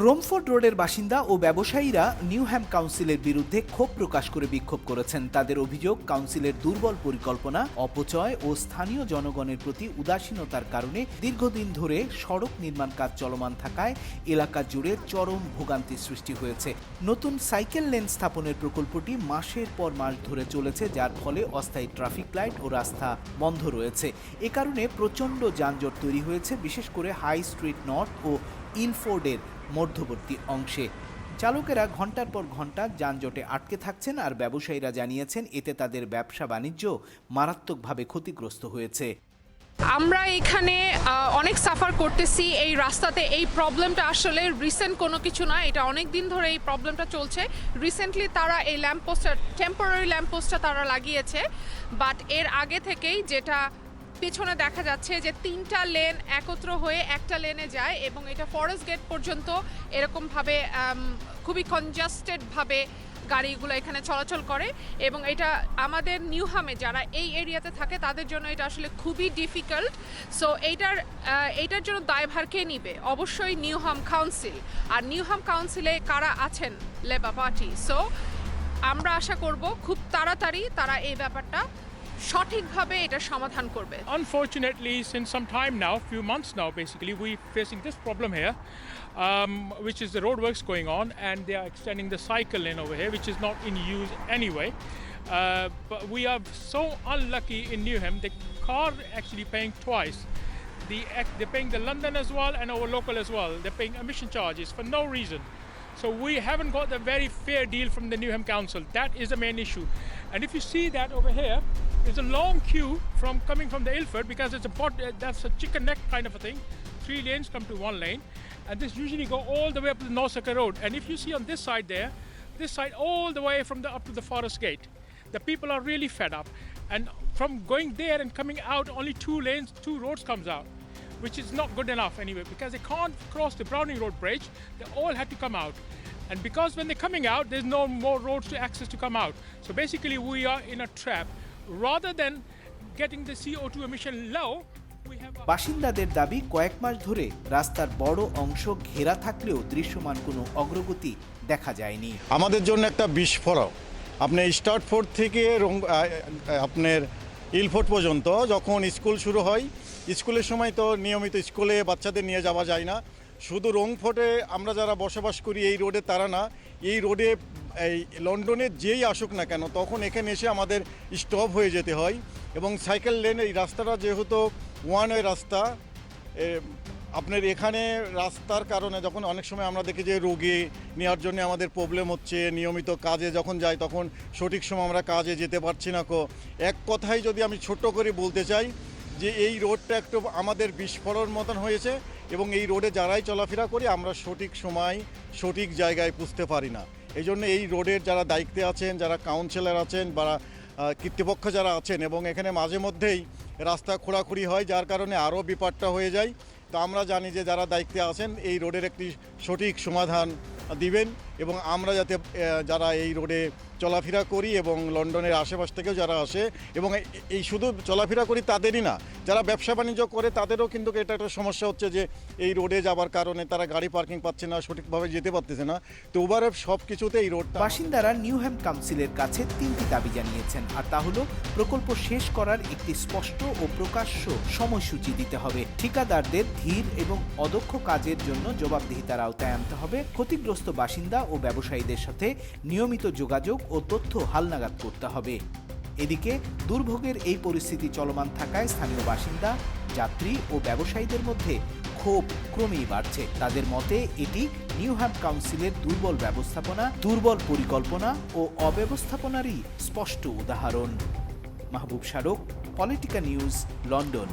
রোমফোর্ড রোডের বাসিন্দা ও ব্যবসায়ীরা নিউহ্যাম কাউন্সিলের বিরুদ্ধে ক্ষোভ প্রকাশ করে বিক্ষোভ করেছেন। তাদের অভিযোগ, কাউন্সিলের দুর্বল পরিকল্পনা, অপচয় ও স্থানীয় জনগণের প্রতি উদাসীনতার কারণে দীর্ঘদিন ধরে সড়ক নির্মাণ কাজ চলমান থাকায় এলাকা জুড়ে চরম ভোগান্তি সৃষ্টি হয়েছে। নতুন সাইকেল লেন স্থাপনের প্রকল্পটি মাসের পর মাস ধরে চলেছে, যার ফলে অস্থায়ী ট্রাফিক লাইট ও রাস্তা বন্ধ রয়েছে। এ কারণে প্রচণ্ড যানজট তৈরি হয়েছে, বিশেষ করে হাই স্ট্রিট নর্থ ও ইলফোর্ডের মধ্যবর্তী অংশে। চালকেরা ঘণ্টার পর ঘণ্টা যানজটে আটকে থাকছেন আর ব্যবসায়ীরা জানিয়েছেন এতে তাদের ব্যবসা বাণিজ্য মারাত্মকভাবে ক্ষতিগ্রস্ত হয়েছে। আমরা এখানে অনেক সাফার করতেছি। এই রাস্তাতে এই প্রবলেমটা আসলে রিসেন্ট কোনো কিছু না। এটা অনেক দিন ধরে এই প্রবলেমটা চলছে। রিসেন্টলি তারা এই ল্যাম্পপোস্টটা টেম্পোরারি ল্যাম্পপোস্টটা তারা লাগিয়েছে। বাট এর আগে থেকেই যেটা পেছনে দেখা যাচ্ছে যে তিনটা লেন একত্র হয়ে একটা লেনে যায় এবং এটা ফরেস্ট গেট পর্যন্ত এরকমভাবে খুবই কনজাস্টেডভাবে গাড়িগুলো এখানে চলাচল করে এবং এটা আমাদের নিউহামে যারা এই এরিয়াতে থাকে তাদের জন্য এটা আসলে খুবই ডিফিকাল্ট সো এইটার এইটার জন্য দায়ভার কে নিবে? অবশ্যই নিউহাম কাউন্সিল আর নিউহাম কাউন্সিলে কারা আছেন? লেবা পার্টি সো আমরা আশা করব খুব তাড়াতাড়ি তারা এই ব্যাপারটা সঠিকভাবে এটা সমাধান করবে Unfortunately, since some time now, few months now, basically, we facing this problem here, um, which is the roadworks going on, and they are extending the cycle lane over here, which is not in use anyway. Uh, but we are so unlucky in Newham. The car actually paying twice. The ex- they're paying the London as well and our local as well. They're paying emission charges for no reason. So we haven't got a very fair deal from the Newham Council. That is the main issue. And if you see that over here, there's a long queue from coming from the Ilford because it's a pot, uh, that's a chicken neck kind of a thing. Three lanes come to one lane, and this usually go all the way up to the Nausicaa Road. And if you see on this side there, this side all the way from the up to the forest gate, the people are really fed up. And from going there and coming out, only two lanes, two roads comes out which is not good enough anyway because they can't cross the Browning Road bridge. They all had to come out. And because when they're coming out, there's no more roads to access to come out. So basically, we are in a trap. Rather than getting the CO2 emission low. বাসিন্দাদের দাবি কয়েক মাস ধরে রাস্তার বড় অংশ ঘেরা থাকলেও দৃশ্যমান কোনো অগ্রগতি দেখা যায়নি আমাদের জন্য একটা বিস্ফোরক আপনি স্টার্টফোর্ড থেকে আপনার ইলফোর্ড পর্যন্ত যখন স্কুল শুরু হয় স্কুলের সময় তো নিয়মিত স্কুলে বাচ্চাদের নিয়ে যাওয়া যায় না শুধু রংফোর্টে আমরা যারা বসবাস করি এই রোডে তারা না, এই রোডে, এই লন্ডনে যেই আসুক না কেন, তখন এখানে এসে আমাদের স্টপ হয়ে যেতে হয় এবং সাইকেল লেন, এই রাস্তাটা যেহেতু ওয়ান ওয়ে রাস্তা আপনার এখানে রাস্তার কারণে যখন অনেক সময় আমরা দেখি যে রোগী নেওয়ার জন্য আমাদের প্রবলেম হচ্ছে, নিয়মিত কাজে যখন যাই তখন সঠিক সময় আমরা কাজে যেতে পারছি না কো। এক কথাই যদি আমি ছোট্ট করে বলতে চাই যে এই রোডটা একটু আমাদের বিস্ফোরণ মতন হয়েছে এবং এই রোডে যারাই চলাফেরা করি, আমরা সঠিক সময় সঠিক জায়গায় পুষতে পারি না। এই জন্য এই রোডের যারা দায়িত্বে আছেন, যারা কাউন্সিলর আছেন বা কর্তৃপক্ষ যারা আছেন এবং এখানে মাঝে মধ্যেই রাস্তা খোঁড়াখুড়ি হয়, যার কারণে আরও বিপদটা হয়ে যায়। তো আমরা জানি যে যারা দায়িত্বে আছেন, এই রোডের একটি সঠিক সমাধান দিবেন এবং আমরা যাতে যারা এই রোডে চলাফেরা করি এবং লন্ডনের আশেপাশ থেকেও যারা আসে এবং এই- শুধু চলাফেরা করি তাদেরই না, যারা ব্যবসা বাণিজ্য করে তাদেরও কিন্তু এটা একটা সমস্যা হচ্ছে যে এই রোডে যাবার কারণে তারা গাড়ি পার্কিং পাচ্ছে না, সঠিকভাবে যেতে পারতেছে না। তো ওভারে সব কিছুতে এই রোডটা বাসিন্দারা নিউহ্যাম কাউন্সিলের কাছে তিনটি দাবি জানিয়েছেন আর তা হলো, প্রকল্প শেষ করার একটি স্পষ্ট ও প্রকাশ্য সময়সূচি দিতে হবে। ঠিকাদারদের ধীর এবং অদক্ষ কাজের জন্য জবাবদিহিতার আওতায় আনতে হবে। ক্ষতিগ্রস্ত বাসিন্দা ও ব্যবসায়ীদের সাথে নিয়মিত যোগাযোগ ও তথ্য হালনাগাদ করতে হবে। এদিকে, দুর্ভোগের এই পরিস্থিতি চলমান থাকায় স্থানীয় বাসিন্দা, যাত্রী ও ব্যবসায়ীদের মধ্যে ক্ষোভ ক্রমেই বাড়ছে। তাদের মতে, এটি নিউহ্যাম কাউন্সিলের দুর্বল ব্যবস্থাপনা, দুর্বল পরিকল্পনা ও অব্যবস্থাপনারই স্পষ্ট উদাহরণ। Mahbub Sharak Politika news, London.